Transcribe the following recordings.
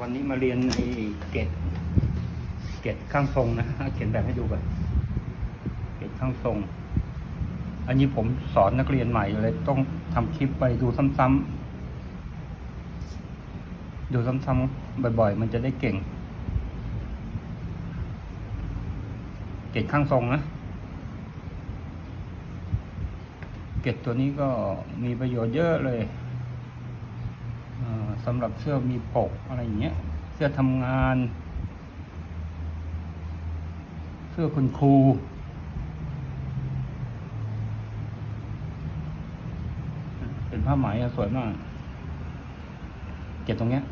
วันนี้มาเรียนไอ้เกตเกตข้างทรงนะเขียนแบบให้ดูก่อนเกตข้างทรง อันนี้ผมสอนนักเรียนใหม่เลย ต้องทำคลิปไปดูซ้ำๆดูซ้ำๆบ่อย ๆ มันจะได้เก่ง เกตข้างทรงนะเกตตัวนี้ก็มีประโยชน์เยอะเลย สำหรับเสื้อมีปกอะไรอย่างเงี้ย เสื้อทำงาน เสื้อคุณครูเป็นผ้าไหมสวยมาก เก็บตรงเนี้ย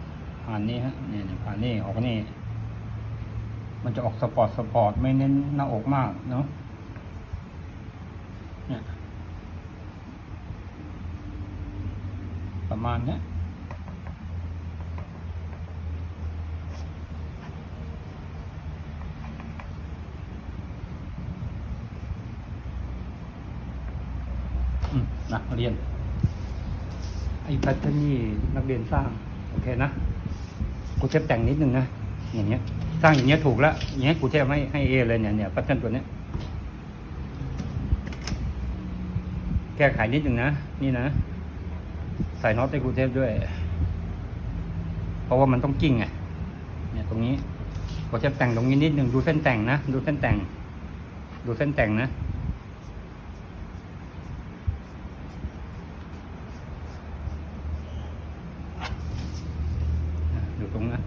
ผ่านนี่ฮะเนี่ยเนี่ยผ่านนี่ออกนี่มันจะออกสปอร์ตสปอร์ตไม่เน้นหน้าอกมากเนาะเนี่ยประมาณเนี้ นักเรียน ไอ้แพทเทิร์นนี่นักเรียนสร้าง โอเคนะกูเทปแต่งนิดนึงนะอย่างเงี้ย สร้างอย่างเงี้ยถูกแล้วอย่างเงี้ยกูเทปให้ให้เอเลยเนี่ยเนี่ยแพทเทิร์นตัวเนี้ยแก้ไขนิดนึงนะนี่นะใส่น็อตให้กูเทปด้วย เพราะว่ามันต้องกิ้งไงเนี่ยตรงนี้กูเทปแต่งตรงนี้นิดนึงดูเส้นแต่งนะดูเส้นแต่ง ดูเส้นแต่งนะ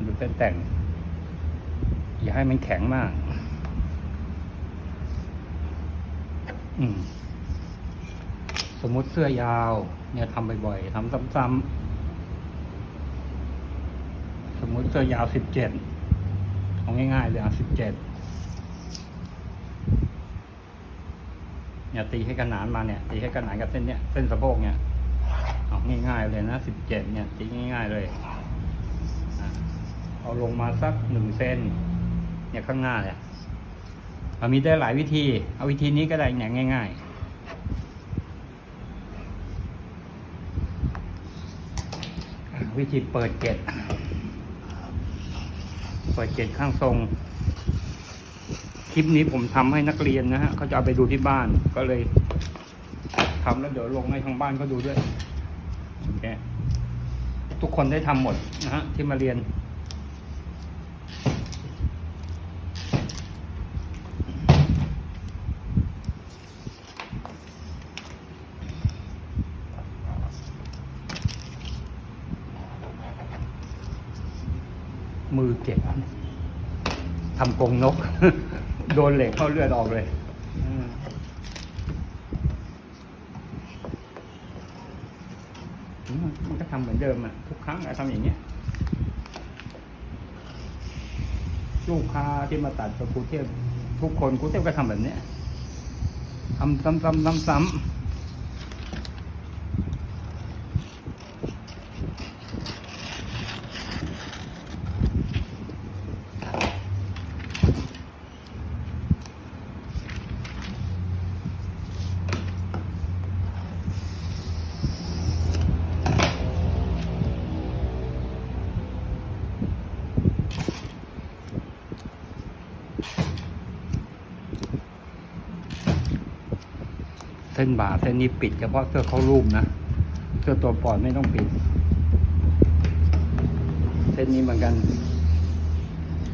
ดู แต่ง อย่าให้มันแข็งมาก อืมสมมติเสื้อยาว เนี่ยทำบ่อยๆทำซ้ำๆสมมติเสื้อยาวสิบเจ็ดเอาง่ายๆเลยอะสิบเจ็ดเนี่ยตีให้ขนานมาเนี่ยตีให้ขนานกับเส้นเนี้ยเส้นสะโพกเนี่ยเอาง่ายๆเลยนะสิบเจ็ดเนี่ยตีง่ายๆเลย เอาลงมาสักหนึ่งเซนเนี่ยข้างหน้าเนี่ยมันมีได้หลายวิธี เอาวิธีนี้ก็ได้เนี่ยง่าย ๆวิธีเปิดเกตเปิดเกตข้างทรง คลิปนี้ผมทำให้นักเรียนนะฮะเขาจะเอาไปดูที่บ้าน ก็เลยทำแล้วเดี๋ยวลงให้ทางบ้านเขาดูด้วยโอเคทุกคนได้ทำหมดนะฮะที่มาเรียน เก็บทำกรงนก โดนเหล็กเข้าเลือดออกเลยอืมอืมมันก็ทำเหมือนเดิมอะทุกครั้งอะทำอย่างเงี้ย ลูกค้าที่มาตัดกับครูเทพทุกคนครูเทพก็ทำแบบเนี้ยทำซ้ำๆซ้ำซ้ ส้นบ่าเส้นนี้ปิดเฉพาะเสื้อเข้ารูปนะ เสื้อตัวปอดไม่ต้องปิด เส้นนี้เหมือนกัน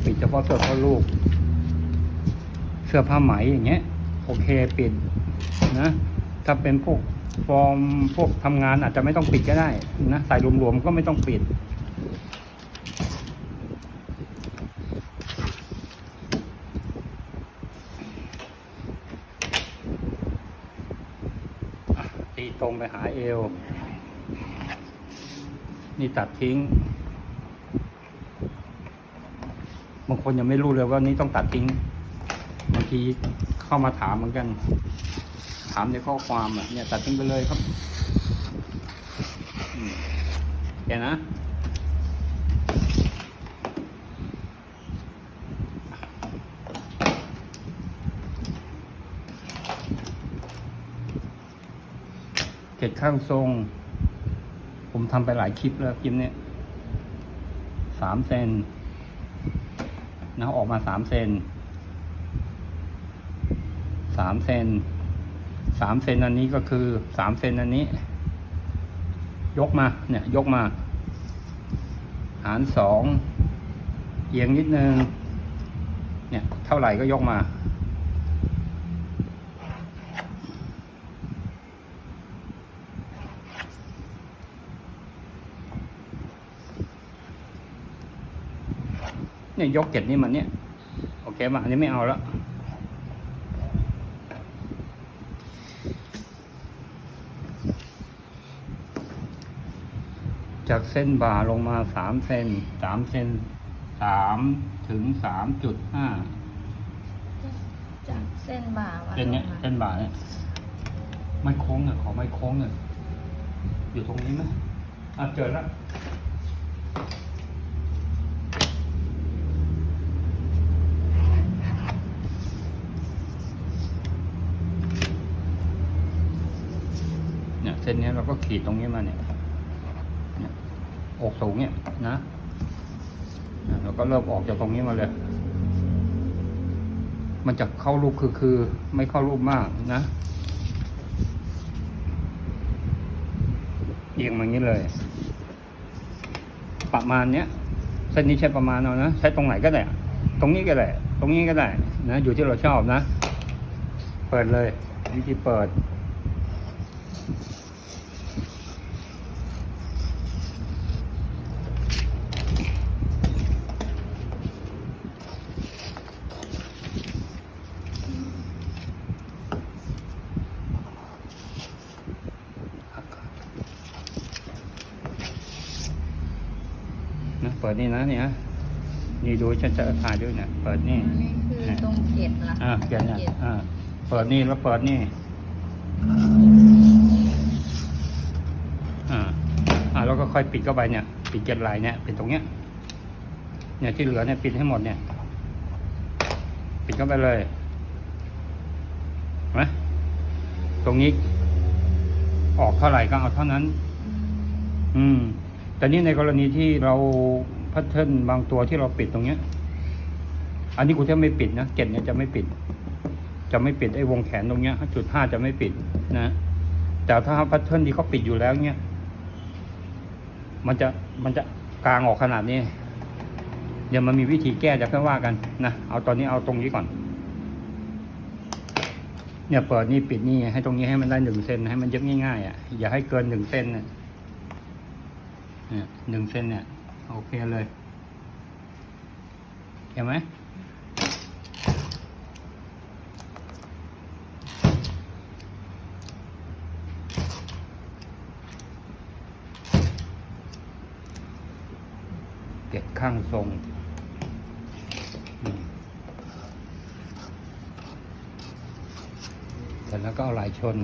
ปิดเฉพาะเสื้อเข้ารูป เสื้อผ้าไหมอย่างเงี้ยโอเคปิดนะ ถ้าเป็นพวกฟอร์มพวกทำงานอาจจะไม่ต้องปิดก็ได้นะใส่รวมๆก็ไม่ต้องปิด ตีตรงไปหาเอว นี่ตัดทิ้ง บางคนยังไม่รู้เลยว่านี่ต้องตัดทิ้ง บางทีเข้ามาถามเหมือนกัน ถามในข้อความอะเนี่ยตัดทิ้งไปเลยครับอืมแกนะ เกตข้างทรง ผมทำไปหลายคลิปแล้วคลิปเนี้ยสามเซนนะออกมาสามเซนสามเซนสามเซนอันนี้ก็คือสามเซนอันนี้ ยกมาเนี่ย ยกมา หารสองเอียงนิดนึง เนี่ย เท่าไหร่ก็ยกมา เนี่ยยกเก็ดนี่มันเนี่ย โอเคมาอันนี้ไม่เอาแล้วจากเส้นบ่าลงมาสามเซนสามเซนสามถึงสามจุดห้าจากเส้นบ่าวัดเส้นเนี้ยลงมาเส้นบ่าเนี่ยไม่โค้งเนี่ยขอไม่โค้งเนี่ยอยู่ตรงนี้ไหมอะเจอแล้วเนี่ยเส้นเนี้ยเรา ก็ขีดตรงนี้มาเนี่ยอกสูงเนี่ยนะเนี่ยเราก็เริ่มออกจากตรงนี้มาเลย มันจะเข้ารูปคือคือ ไม่เข้ารูปมากนะเอียงมาอย่างนี้เลย ประมาณเนี้ยเส้นนี้ใช้ประมาณเอานะใช้ตรงไหนก็ได้ตรงนี้ก็ได้ตรงนี้ก็ได้นะอยู่ที่เราชอบนะ เปิดเลยวิธีเปิด เปิดนี่นะเนี่ยนี่ดูฉันจะถ่ายด้วยเนี่ยเปิดนี่อันนี้คือตรงเกล็ดละอ่าเปลี่ยนเนี่ยตรงกล็ดอ่าเปิดนี่แล้วเปิดนี่อ่าอ่าแล้วก็ค่อยปิดเข้าไปเนี่ย ปิดเกล็ดลายเนี่ยปิดตรงเนี้ยเนี่ยที่เหลือเนี่ยปิดให้หมดเนี่ย ปิดเข้าไปเลยเห็นไหมตรงนี้ ออกเท่าไหร่ก็เอาเท่านั้น อืม แต่นี่ในกรณีที่เราพัฒเทิร์นบางตัวที่เราปิดตรงเนี้ย อันนี้กูจะไม่ปิดนะเก็ดเนี่ยจะไม่ปิด จะไม่ปิดไอ้วงแขนตรงเนี้ยจุดห้าจะไม่ปิดนะ แต่ถ้าพัฒเทิร์นที่เขาปิดอยู่แล้วเนี้ยมันจะมันจะกลางออกขนาดนี้ เดี๋ยวมันมีวิธีแก้จะค่อยว่ากันนะ เอาตอนนี้เอาตรงนี้ก่อน เนี่ยเปิดนี่ปิดนี่ให้ตรงนี้ให้มันได้หนึ่งเซนให้มันเย็บง่ายๆอะอย่าให้เกินหนึ่งเซนนะ เนี่ยหนึ่งเซนเนี่ย โอเคเลยเห็นไหมเก็บข้างทรงเสร็จแล้วก็เอาไหลชน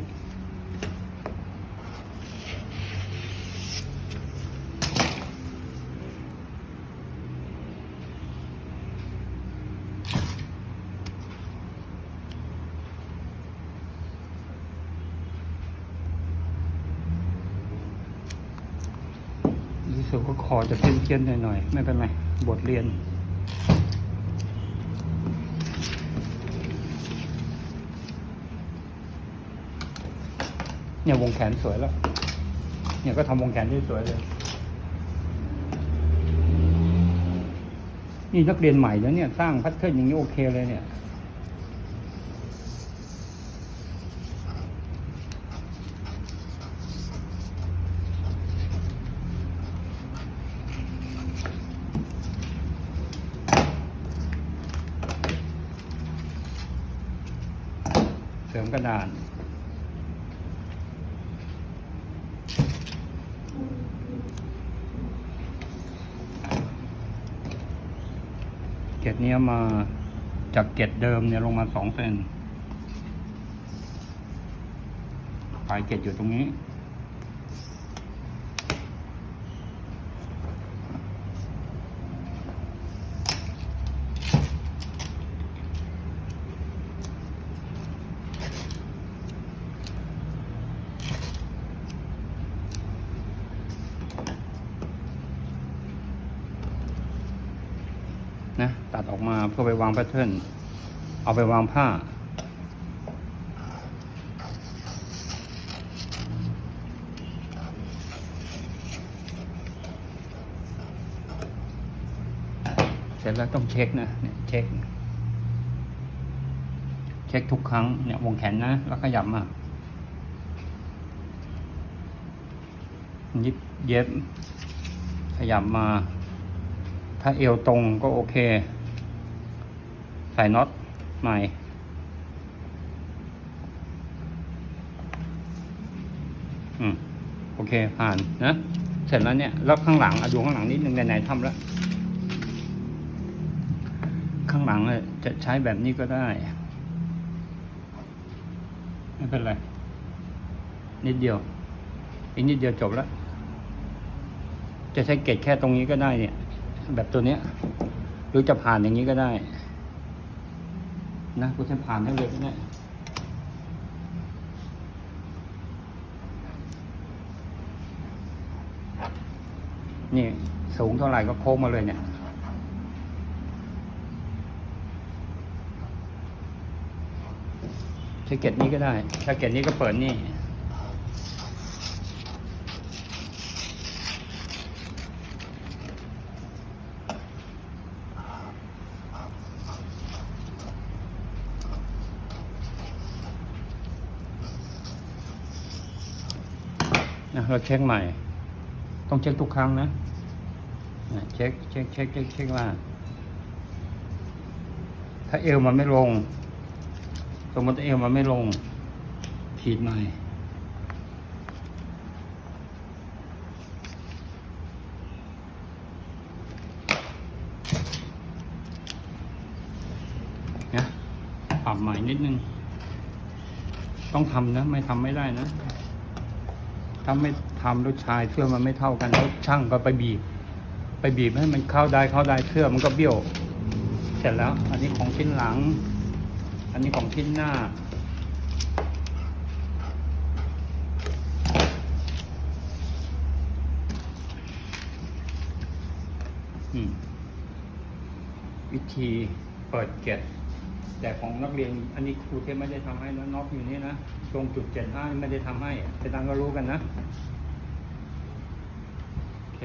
คอจะเพี้ยนๆหน่อยๆ ไม่เป็นไร บทเรียน เนี่ยวงแขนสวยแล้ว เนี่ยก็ทำวงแขนได้สวยเลย นี่นักเรียนใหม่แล้วเนี่ย สร้างพัฒเทิร์นอย่างนี้โอเคเลยเนี่ย ริมกระดานเกล็ดเนี้ยมาจากเกล็ดเดิมเนี่ยลงมาสองเซนปลายเกล็ดอยู่ตรงนี้ นะตัดออกมาเพื่อไปวางแพทเทิร์นเอาไปวางผ้า เสร็จแล้วต้องเช็คนะเนี่ยเช็ค เช็คทุกครั้งเนี่ยวงแขนนะ แล้วขยับมายิบเย็บขยับมา ถ้าเอวตรงก็โอเค ใส่น็อตใหม่อืมโอเคผ่านนะ เสร็จแล้วเนี่ย แล้วข้างหลังอะดูข้างหลังนิดนึงไหนๆทำแล้ว ข้างหลังจะใช้แบบนี้ก็ได้ ไม่เป็นไร นิดเดียว อีกนิดเดียวจบแล้ว จะใช้เกจแค่ตรงนี้ก็ได้เนี่ย แบบตัวเนี้ย หรือจะผ่านอย่างนี้ก็ได้ นะกูจะผ่านให้เลยก็ได้นี่สูงเท่าไหร่ก็โค้งมาเลยเนี่ยใช้เก็ตนี้ก็ได้ถ้าเก็ตนี้ก็เปิดนี่ นะเราเช็คใหม่ ต้องเช็คทุกครั้งนะเช็คเช็คเช็คเช็คเช็คว่า ถ้าเอวมันไม่ลง สมมติเอวมันไม่ลง ขีดใหม่นะปรับใหม่นิดนึง ต้องทำนะ ไม่ทำไม่ได้นะ ถ้าไม่ทำแล้วชายเสื้อมันไม่เท่ากันแล้วช่างก็ไปบีบ ไปบีบให้มันเข้าได้เข้าได้เสื้อมันก็เบี้ยว เสร็จแล้ว อันนี้ของชิ้นหลัง อันนี้ของชิ้นหน้า วิธีเปิดเก็ตแต่ของนักเรียนอันนี้ครูเทพไม่ได้ทำให้นะน็อกอยู่นี่นะ ตรงจุดเจ็ดห้าไม่ได้ทำให้แต่ตังก็รู้กันนะ โอเค